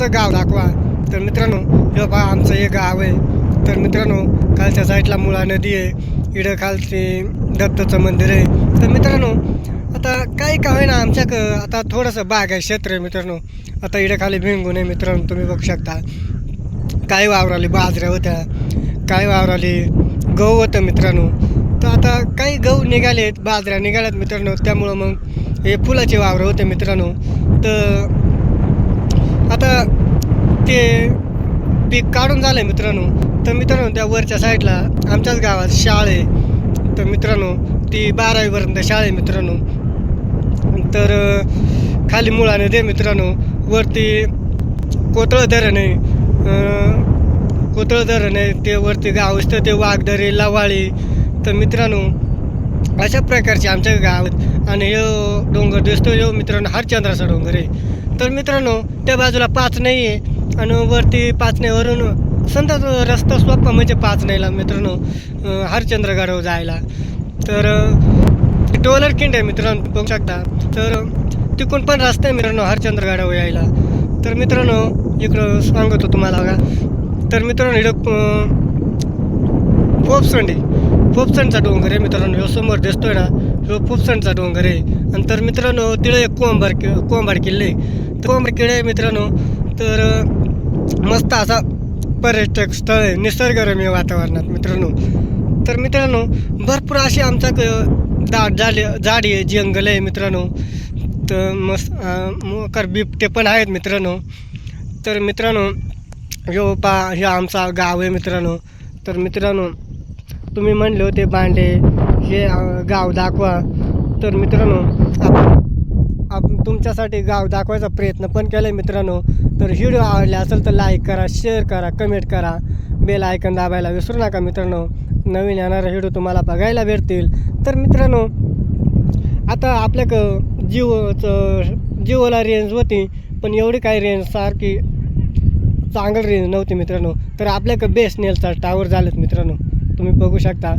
आमचं गाव दाखवा. तर मित्रांनो हे पहा आमचं हे गाव आहे. तर मित्रांनो खालच्या साईडला मुळा नदी आहे. इडं खालची दत्ताचं मंदिर आहे. तर मित्रांनो आता काही का होईना आमच्या क आता थोडंसं बाग आहे क्षेत्र आहे मित्रांनो. आता इडं खाली भिंगून आहे मित्रांनो तुम्ही बघू शकता. काही वावराली बाजऱ्या होत्या काही वावराली गहू होतं मित्रांनो. तर आता काही गहू निघालेत बाजऱ्या निघाल्यात मित्रांनो. त्यामुळं मग हे फुलाचे वावरं होते मित्रांनो. तर आता ते पीक काढून झालं आहे मित्रांनो. तर मित्रांनो त्या वरच्या साईडला आमच्याच गावात शाळा आहे. तर मित्रांनो ती बारावीपर्यंत शाळा आहे मित्रांनो. तर खाली मुळाने दे मित्रांनो. वरती कोतळ धरण आहे. कोतळ धरण आहे. ते वरती गाव असतं ते वाघदरे लवाळी. तर मित्रांनो अशा प्रकारचे आमच्या गावात आणि यो डोंगर दिसतो. यो मित्रांनो हरचंद्राचा डोंगर आहे. तर मित्रांनो त्या बाजूला पाच नाही आहे. आणि वरती पाचण्यावरून समजा तो रस्ता सोपा म्हणजे पाचण्याला मित्रांनो हरचंद्र गाडव जायला. तर टोलर किंड आहे मित्रांनो बघू शकता. तर तिकून पण रस्ता आहे मित्रांनो हरचंद्रगडावर यायला. तर मित्रांनो इकडं सांगतो तुम्हाला बघा. तर मित्रांनो इकडं अं, पोपसंडी पोपसंडचा डोंगर आहे मित्रांनो ह्यो समोर दिसतोय ना ह्यो पोपसंडचा डोंगर आहे. आणि तर मित्रांनो तिकडे एक कोंबार कोंबाड किल्ले. आहे. किळे किल्ले मित्रांनो तर मस्त असा पर्यटक स्थळ आहे निसर्गरम्य वातावरणात मित्रांनो. तर मित्रांनो भरपूर अशी आमचा क- दाट झाले झाडी आहे जंगल आहे मित्रांनो. तर मस्त कर मोकर बिबटे पण आहेत मित्रांनो. तर मित्रांनो ह्यो पा हे आमचा गाव आहे मित्रांनो. तर मित्रांनो तुम्ही म्हणले होते बांडे हे गाव दाखवा. तर मित्रांनो आपण तुमच्यासाठी गाव दाखवायचा प्रयत्न पण केला आहे मित्रांनो. तर व्हिडिओ आवडला असेल तर लाईक करा शेअर करा कमेंट करा. बेल आयकन दाबायला विसरू नका मित्रांनो. नवीन येणारे व्हिडिओ तुम्हाला बघायला भेटतील. तर मित्रांनो आता आपल्या क जिओचं जिओला रेंज होती पण एवढी काही रेंज सारखी चांगली रेंज नव्हती मित्रांनो. तर आपल्याकडं बेस नेलचा टावर झालेत मित्रांनो. तुम्ही बघू शकता.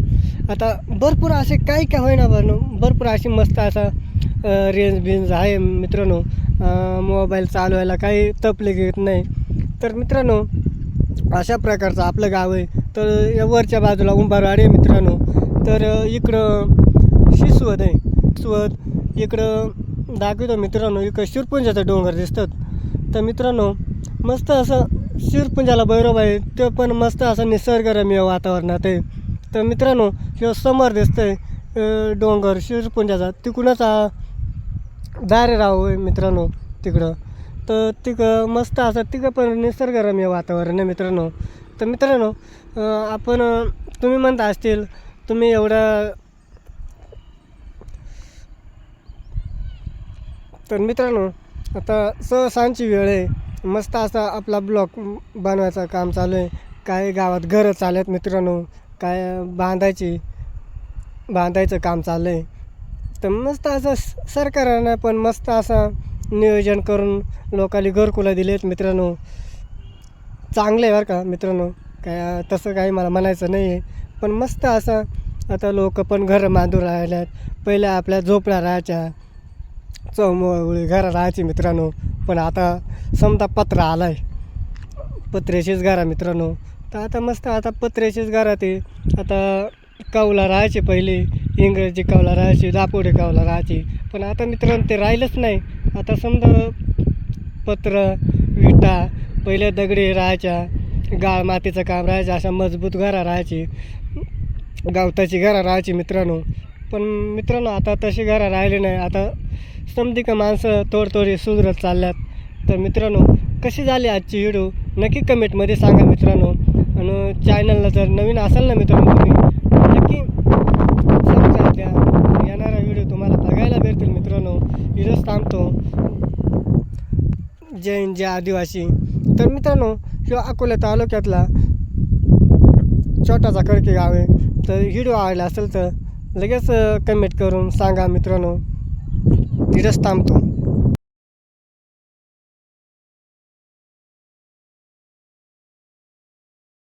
आता भरपूर असे काही काय होईना बरं. भरपूर अशी मस्त असा रेंज बिंज आहे मित्रांनो. मोबाईल चालवायला काही तपले घेत नाही. तर मित्रांनो अशा प्रकारचं आपलं गाव आहे. तर या वरच्या बाजूला उंबारवाडी आहे मित्रांनो. तर इकडं शिसवत आहे. शिसवत इकडं दाखवतो मित्रांनो. इकडं शिरपुंजाचं डोंगर दिसतात. तर मित्रांनो मस्त असं शिरपुंजाला भैरव आहे. ते पण मस्त असं निसर्गरम्य वातावरणात आहे. तर मित्रांनो किंवा समोर दिसतं आहे डोंगर शिरपुंजाचा. तिकडूनच दारेराव आहे मित्रांनो तिकडं. तर तिकडं मस्त असं तिकडं पण निसर्गरम्य वातावरण आहे मित्रांनो. तर मित्रांनो आपण तुम्ही म्हणता असतील तुम्ही एवढं तर मित्रांनो आता सहसांची वेळ आहे. मस्त असा आपला ब्लॉक बनवायचं काम चालू आहे. काय गावात घरं चालत मित्रांनो काय बांधायची बांधायचं काम चाललं आहे. तर मस्त असं स- सरकारनं पण मस्त असं नियोजन करून लोकांनी घरकुला दिलेत मित्रांनो. चांगलं आहे बरं का मित्रांनो. काय तसं काही मला म्हणायचं नाही आहे पण मस्त असं आता लोक पण घरं बांधून राहिल्यात. पहिले आपल्या झोपड्या राहायच्या. चौमुळी घरं राहायची मित्रांनो. पण आता समजा पत्र आला आहे पत्र्याचीच घरा मित्रांनो. तर आता मस्त आता पत्र्याचीच घरात आहे आता कौला राहायचे पहिले इंग्रजी कौला राहायची दापोडे कौला राहायची. पण आता मित्रांनो ते राहिलंच नाही. आता समजा पत्र विटा पहिले दगडी राहायच्या गाळ मातीचं काम राहायचं अशा मजबूत घरा राहायची गावताची घरा राहायची मित्रांनो. पण मित्रांनो आता तशी घरा राहिली नाही. आता समधी का माणसं थोडी सुधरत चालल्यात. तर मित्रांनो कशी झाली आजची व्हिडिओ? नक्की कमेंटमध्ये सांगा मित्रांनो. आणि चॅनलला जर नवीन असाल ना मित्रांनो तुम्ही नक्की सबस्क्राईब द्या येणारा व्हिडिओ तुम्हाला बघायला भेटतील मित्रांनो व्हिडिओज थांबतो जैन जे आदिवासी. तर मित्रांनो किंवा अकोला तालुक्यातला छोटासा खडके गाव आहे. तर व्हिडिओ आवडला असेल तर लगेच कमेंट करून सांगा मित्रांनो. व्हिडिओज थांबतो.